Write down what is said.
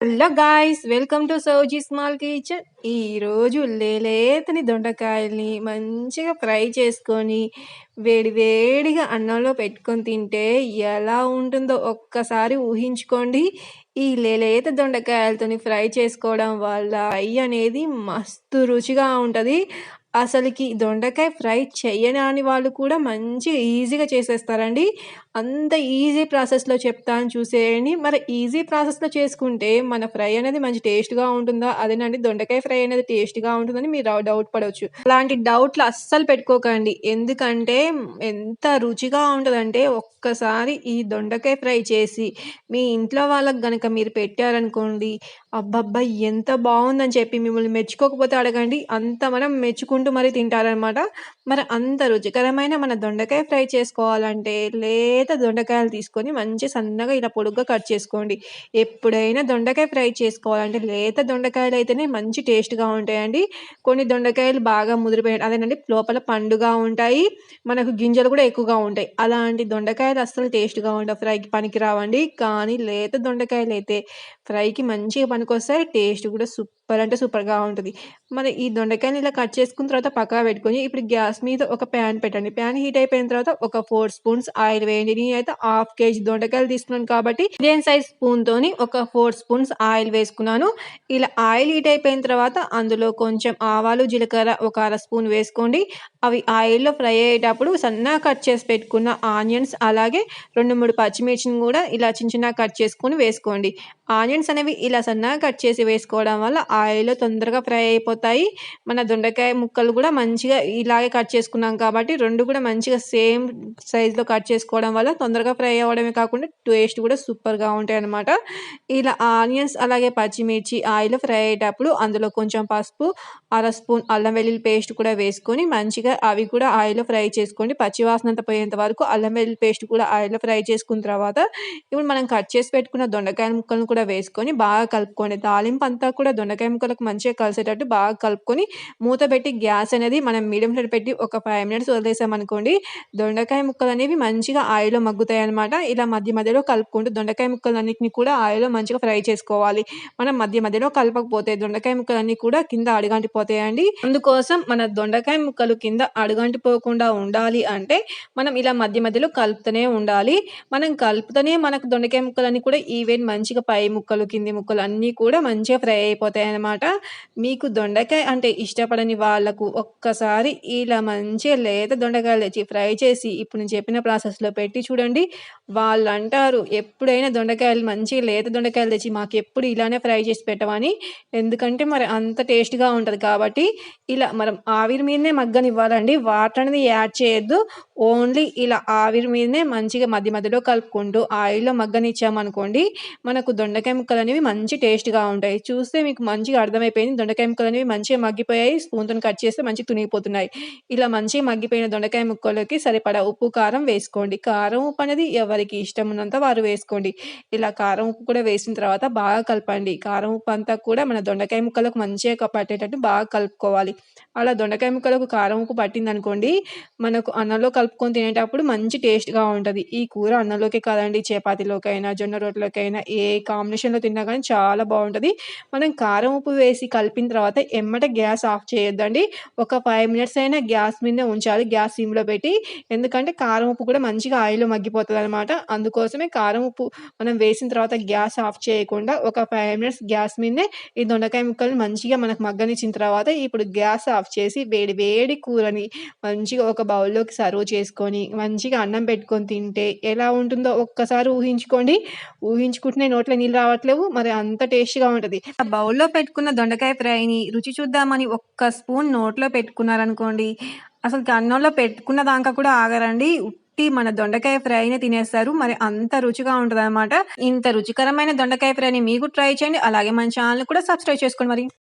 Hello guys welcome to Sowji small kitchen. ఈరోజు లేలేతని దొండకాయల్ని మంచిగా ఫ్రై చేసుకొని వేడి వేడిగా అన్నంలో పెట్టుకొని తింటే ఎలా ఉంటుందో ఒక్కసారి ఊహించుకోండి. ఈ లేలేత దొండకాయలతోని ఫ్రై చేసుకోవడం వల్ల ఫ్రై అనేది మస్తు రుచిగా ఉంటుంది. అసలుకి దొండకాయ ఫ్రై చేయనని వాళ్ళు కూడా మంచిగా ఈజీగా చేసేస్తారండి. అంత ఈజీ ప్రాసెస్లో చెప్తాను చూసేయండి. మరి ఈజీ ప్రాసెస్లో చేసుకుంటే మన ఫ్రై అనేది మంచి టేస్ట్గా ఉంటుందా? అదేనండి దొండకాయ ఫ్రై అనేది టేస్ట్గా ఉంటుందని మీరు డౌట్ పడవచ్చు అలాంటి డౌట్లు అస్సలు పెట్టుకోకండి. ఎందుకంటే ఎంత రుచిగా ఉంటుందంటే ఒక్కసారి ఈ దొండకాయ ఫ్రై చేసి మీ ఇంట్లో వాళ్ళకి కనుక మీరు పెట్టారనుకోండి అబ్బబ్బా ఎంత బాగుందని చెప్పి మిమ్మల్ని మెచ్చుకోకపోతే అడగండి. అంత మనం మెచ్చుకుంటూ మరి తింటారనమాట. మరి అంత రుచికరమైన మన దొండకాయ ఫ్రై చేసుకోవాలంటే లే లేత దొండకాయలు తీసుకొని మంచి సన్నగా ఇలా పొడుగ్గా కట్ చేసుకోండి. ఎప్పుడైనా దొండకాయ ఫ్రై చేసుకోవాలంటే లేత దొండకాయలు అయితేనే మంచి టేస్ట్గా ఉంటాయండి. కొన్ని దొండకాయలు బాగా ముదిరిపోయాయి అదేనండి లోపల పండుగా ఉంటాయి. మనకు గింజలు కూడా ఎక్కువగా ఉంటాయి. అలాంటి దొండకాయలు అస్సలు టేస్ట్గా ఉండవు. ఫ్రైకి పనికి రావండి కానీ లేత దొండకాయలు అయితే ఫ్రైకి మంచిగా పనికొస్తాయి. టేస్ట్ కూడా సూపర్ అంటే సూపర్గా ఉంటుంది. మరి ఈ దొండకాయని ఇలా కట్ చేసుకున్న తర్వాత పక్కా పెట్టుకొని ఇప్పుడు గ్యాస్ మీద ఒక ప్యాన్ పెట్టండి. ప్యాన్ హీట్ అయిపోయిన తర్వాత ఒక ఫోర్ స్పూన్స్ ఆయిల్ వేయండి. నేను అయితే హాఫ్ కేజీ దొండకాయలు తీసుకున్నాను కాబట్టి మీడియం సైజ్ స్పూన్ తోని ఒక ఫోర్ స్పూన్స్ ఆయిల్ వేసుకున్నాను. ఇలా ఆయిల్ హీట్ అయిపోయిన తర్వాత అందులో కొంచెం ఆవాలు జీలకర్ర ఒక అర స్పూన్ వేసుకోండి. అవి ఆయిల్లో ఫ్రై అయ్యేటప్పుడు సన్నగా కట్ చేసి పెట్టుకున్న ఆనియన్స్ అలాగే రెండు మూడు పచ్చిమిర్చిని కూడా ఇలా చిన్న చిన్నగా కట్ చేసుకొని వేసుకోండి. ఆనియన్స్ అనేవి ఇలా సన్నగా కట్ చేసి వేసుకోవడం వల్ల ఆయిల్లో తొందరగా ఫ్రై అయిపోతాయి. మన దొండకాయ ముక్కలు కూడా మంచిగా ఇలాగే కట్ చేసుకున్నాం కాబట్టి రెండు కూడా మంచిగా సేమ్ సైజులో కట్ చేసుకోవడం వల్ల తొందరగా ఫ్రై అవ్వడమే కాకుండా టేస్ట్ కూడా సూపర్గా ఉంటాయి అనమాట ఇలా ఆనియన్స్ అలాగే పచ్చిమిర్చి ఆయిల్ ఫ్రై అయ్యేటప్పుడు అందులో కొంచెం పసుపు అర స్పూన్ అల్లం వెల్లుల్లి పేస్ట్ కూడా వేసుకొని మంచిగా అవి కూడా ఆయిల్లో ఫ్రై చేసుకోండి. పచ్చివాసనంత పోయేంత వరకు అల్లం వెల్లుల్లి పేస్ట్ కూడా ఆయిల్లో ఫ్రై చేసుకున్న తర్వాత ఇప్పుడు మనం కట్ చేసి పెట్టుకున్న దొండకాయ ముక్కలను కూడా వేసుకొని బాగా కలుపుకోండి. తాలింపు అంతా కూడా దొండకాయ ముక్కలకు మంచిగా కలిసేటట్టు బాగా కలుపుకొని మూత పెట్టి గ్యాస్ అనేది మనం మీడియం ఫ్లేమ్ పెట్టి ఒక ఫైవ్ మినిట్స్ వదిలేసామనుకోండి దొండకాయ ముక్కలు అనేవి మంచిగా ఆయిల్లో మగ్గుతాయి అనమాట ఇలా మధ్య మధ్యలో కలుపుకుంటూ దొండకాయ ముక్కలన్నింటినీ కూడా ఆయిల్లో మంచిగా ఫ్రై చేసుకోవాలి. మనం మధ్య మధ్యలో కలపకపోతే దొండకాయ ముక్కలన్నీ కూడా కింద అడుగంటిపోతాయండి. అందుకోసం మన దొండకాయ ముక్కలు కింద అడుగంటిపోకుండా ఉండాలి అంటే మనం ఇలా మధ్య మధ్యలో కలుపుతూనే ఉండాలి. మనం కలుపుతూనే మనకు దొండకాయ ముక్కలన్నీ కూడా ఈవెన్ మంచిగా పై ముక్కలు కింది ముక్కలు అన్నీ కూడా మంచిగా ఫ్రై అయిపోతాయి అన్నమాట మీకు దొండకాయ అంటే ఇష్టపడని వాళ్ళకు ఒక్కసారి ఇలా మంచిగా లేత దొండకాయలు తెచ్చి ఫ్రై చేసి ఇప్పుడు నేను చెప్పిన ప్రాసెస్లో పెట్టి చూడండి. వాళ్ళు అంటారు ఎప్పుడైనా దొండకాయలు మంచిగా లేత దొండకాయలు తెచ్చి మాకు ఎప్పుడు ఇలానే ఫ్రై చేసి పెట్టమని. ఎందుకంటే మరి అంత టేస్ట్గా ఉంటుంది కాబట్టి ఇలా మనం ఆవిరి మీదనే మగ్గనివ్వాలండి. వాటర్ అనేది యాడ్ చేయొద్దు. ఓన్లీ ఇలా ఆవిరి మీదనే మంచిగా మధ్య మధ్యలో కలుపుకుంటూ ఆయిల్లో మగ్గనిచ్చామనుకోండి మనకు దొండకాయ ముక్కలు అనేవి మంచి టేస్ట్గా ఉంటాయి. చూస్తే మీకు మంచిగా అర్థమైపోయింది. దొండకాయ ముక్కలు అనేవి మంచిగా మగ్గిపోయాయి. స్పూన్తో కట్ చేస్తే మంచిగా తునిగిపోతున్నాయి. ఇలా మంచిగా మగ్గిపోయిన దొండకాయ ముక్కలకి సరిపడా ఉప్పు కారం వేసుకోండి. కారం ఉప్పు అనేది ఎవరికి ఇష్టం ఉన్నంత వారు వేసుకోండి. ఇలా కారం ఉప్పు కూడా వేసిన తర్వాత బాగా కలపండి. కారం ఉప్పు అంతా కూడా మన దొండకాయ ముక్కలకు మంచిగా పట్టేటట్టు బాగా కలుపుకోవాలి. అలా దొండకాయ ముక్కలకు కారం ఉప్పు పట్టింది అనుకోండి మనకు అన్నంలో కలుపుకొని తినేటప్పుడు మంచి టేస్ట్గా ఉంటుంది. ఈ కూర అన్నంలోకి కాదండి చపాతీలోకైనా జొన్న రోట్లోకైనా ఏ కాంబినేషన్లో తిన్నా కానీ చాలా బాగుంటుంది. మనం కారం ఉప్పు వేసి కలిపిన తర్వాత ఎమ్మట గ్యాస్ ఆఫ్ చేయొద్దండి. ఒక ఫైవ్ మినిట్స్ అయినా గ్యాస్ మీదనే ఉంచాలి గ్యాస్ సిమ్లో పెట్టి. ఎందుకంటే కారం ఉప్పు కూడా మంచిగా ఆయిల్లో మగ్గిపోతుంది అనమాట అందుకోసమే కారం ఉప్పు మనం వేసిన తర్వాత గ్యాస్ ఆఫ్ చేయకుండా ఒక ఫైవ్ మినిట్స్ గ్యాస్ మీదనే ఈ దొండకాయ ముక్కలు మంచిగా మనకు మగ్గనిచ్చిన తర్వాత ఇప్పుడు గ్యాస్ ఆఫ్ చేసి వేడి వేడి కూరని మంచిగా ఒక బౌల్లోకి సర్వ్ చేసుకొని మంచిగా అన్నం పెట్టుకొని తింటే ఎలా ఉంటుందో ఒక్కసారి ఊహించుకోండి. ఊహించుకుంటేనే నోట్లో నీళ్ళు రావట్లేవు. మరి అంత టేస్ట్గా ఉంటుంది. ఆ బౌల్లో పెట్టుకున్న దొండకాయ ఫ్రైని రుచి చూద్దామని ఒక్క స్పూన్ నోట్లో పెట్టుకున్నారనుకోండి అసలు అన్నంలో పెట్టుకున్న దాకా కూడా ఆగరండి. ఉట్టి మన దొండకాయ ఫ్రైని తినేస్తారు. మరి అంత రుచిగా ఉంటుంది అనమాట ఇంత రుచికరమైన దొండకాయ ఫ్రైని మీకు ట్రై చేయండి. అలాగే మన ఛానల్ కూడా సబ్స్క్రైబ్ చేసుకోండి మరి.